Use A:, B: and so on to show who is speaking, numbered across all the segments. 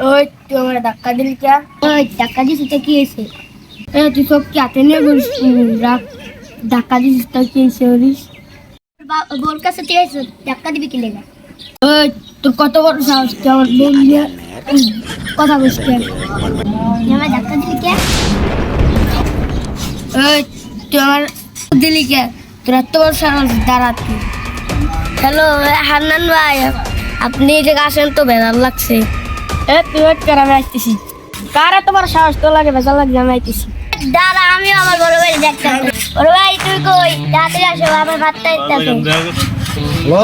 A: তুই আমার ধাক্কা দিলি কে ওই ধাক্কা দিছিস তো কি হয়েছে এ তুই সব কি হাতে নিয়ে বলিস রাখ ধাক্কা দিছিস তো কি হয়েছে বলিস বোর কাছে তুই হয়েছে ধাক্কা দিবি কি লেগা ওই তোর কত বড় সাহস তুই আমার বোন দিয়ে উম, কথা বলিস কে তুই আমার ধাক্কা দিলি কে ওই তুই আমার দিলি কে তোর এত বড় সাহস দাঁড়াতে হ্যালো হান্নান ভাই আপনি এই জায়গায় আসেন তো বেজার লাগছে এ তুই ওয়েট কর আমি আসতেছি কার বড় সাহস তো লাগে লাগছে আমি আইতেছি। দাদা আমি আমার বড় ভাই দেখতাম। বড় ভাই তুই কই? তাড়াতাড়ি আসো আমার ভাতটা
B: হ্যালো?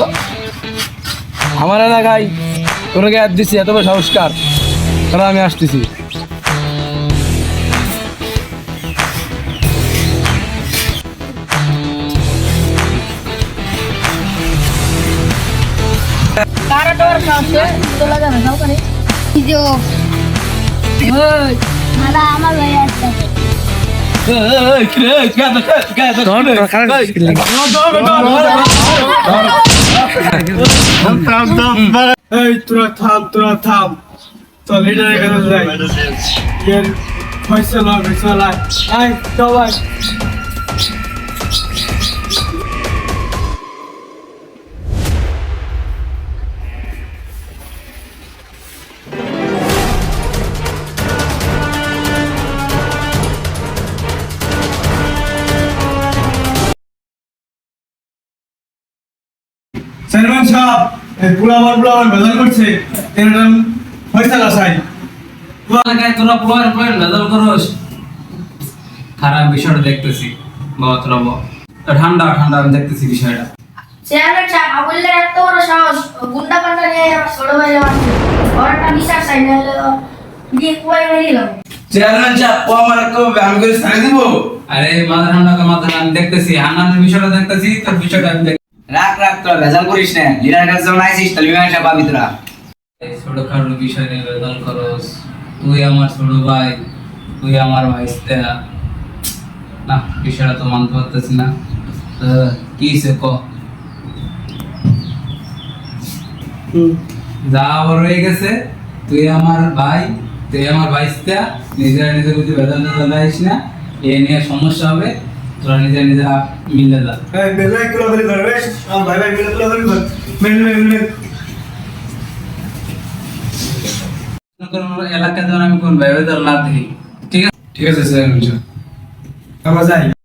B: আমার এলাকায় তোর গ্যাপ দিছি এত বড় সংস্কার। তাহলে আমি আসতেছি।
A: কার বড় সাহস তো লাগে করে ওই দাদা আমার ভাই আসছে
B: তোরা থাম তোরা থাম। চল লিডারের কাছে যাই। এর ফয়সালা ফয়সালা আয় সবাই চেয়ারম্যান সাহেব এই পুলাবার পুলাবার বেজাল করছে। এর নাম ফয়সালা
C: এলাকায় তোরা প্লয়ের প্লয়ের ভেজাল করস। খারাপ বিষয়টা দেখতেছি। বাবা তোরা বাবা ঠান্ডা ঠান্ডা আমি দেখতেছি বিষয়টা।
A: চেয়ারম্যান সাহেব আবুল্লের এত বড় সাহস গুন্ডা পান্ডা নিয়ে আমার ছোট ভাই মারছে ওর একটা বিচার চাই না হলে দিয়ে কুয়াই মেরিলাম
D: চেয়ারম্যান সাহেব ও আমার আমি করে ছাড়ে দিব?
C: আরে মাথা ঠান্ডা মাথা আমি দেখতেছি। হান্নানের বিষয়টা দেখতেছি তোর বিষয়টা আমি দেখ
D: রাখ রাখ তোরা ভেজাল করিস না। লিডার কাছে যখন আইসিস তাহলে মীমাংসা পাবি তোরা।
C: এই ছোটখাটো বিষয় নিয়ে ভেজাল করস। তুই আমার ছোট ভাই তুই আমার ভাইস্তা না। বিষয়টা তো মানতে পারতেছি না। কি সে ক? যা আবার রয়ে গেছে তুই আমার ভাই তুই আমার ভাইস্তা নিজেরা নিজের প্রতি ভেজাল ভেজাল না। এ নিয়ে সমস্যা হবে। তোরা নিজেরা নিজেরা মিলে যা।
B: গুলো করে আমার ভাই ভাই গুলো করে ধর
C: এলাকায় আমি কোন ভাই ভেজাল না দেখি ঠিক আছে?
B: ঠিক আছে স্যার আমরা যাই।